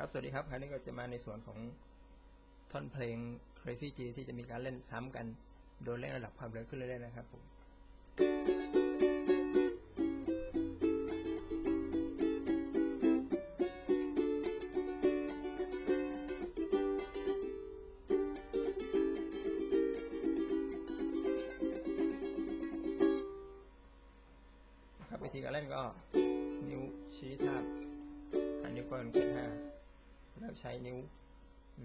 ครับ สวัสดีครับ คราวนี้ก็จะมาในส่วนของท่อนเพลง Crazy G ที่จะมีการเล่นซ้ำกัน โดยเร่งระดับความเร็วขึ้นเรื่อยๆนะครับผมครับวิธีการเล่นก็ นิ้วชี้ทาบหันนิ้วก้อยลงเขนห้า แล้วใช้นิ้ว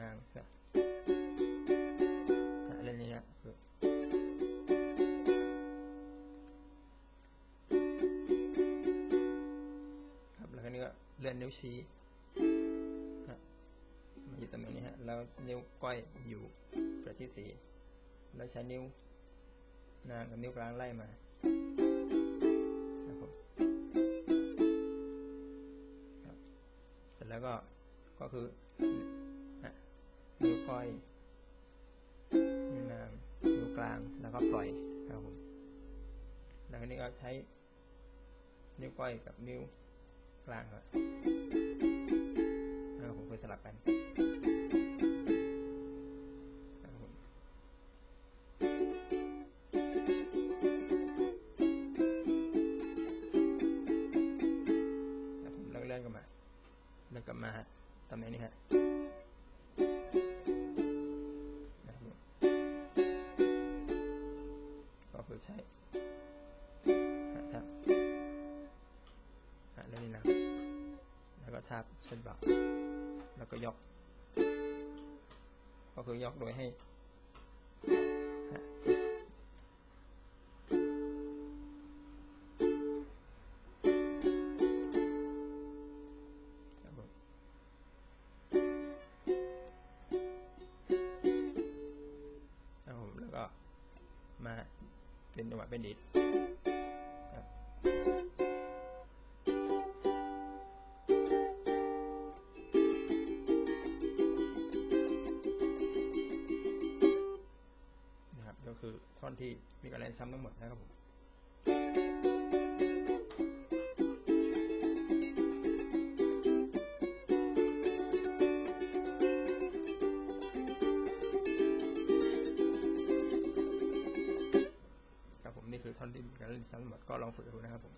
นางนะอะเล่นนี้นะคือครับแล้วก็นี่ก็เลื่อนนิ้วชี้ฮะมาอยู่ตำแหน่งนี้ฮะ แล้วนิ้วก้อยอยู่ประที่สี่แล้วใช้นิ้วนางกับนิ้วกลางไล่มา ก็คืออะนิ้วก้อยนิ้วนางนิ้วกลางแล้วก็ปล่อยครับผมแล้วทีนี้ก็ใช้นิ้วก้อยกับนิ้วกลางครับแล้วผมเคยสลับกัน ตำแหน่งนี้ฮะนะครับผมก็คือใช้หาทับหาเรื่องนี้นะแล้วก็ทับเส้นบ่าแล้วก็ยก ก็คือยกโดยให้ มาเป็นจังหวะเป็นดีดนะครับก็คือท่อนที่มีการเล่นซ้ำทั้งหมดนะครับผม ท่อนที่มีการเล่นซ้ำทั้งหมดก็ลองฝึกดูนะครับผม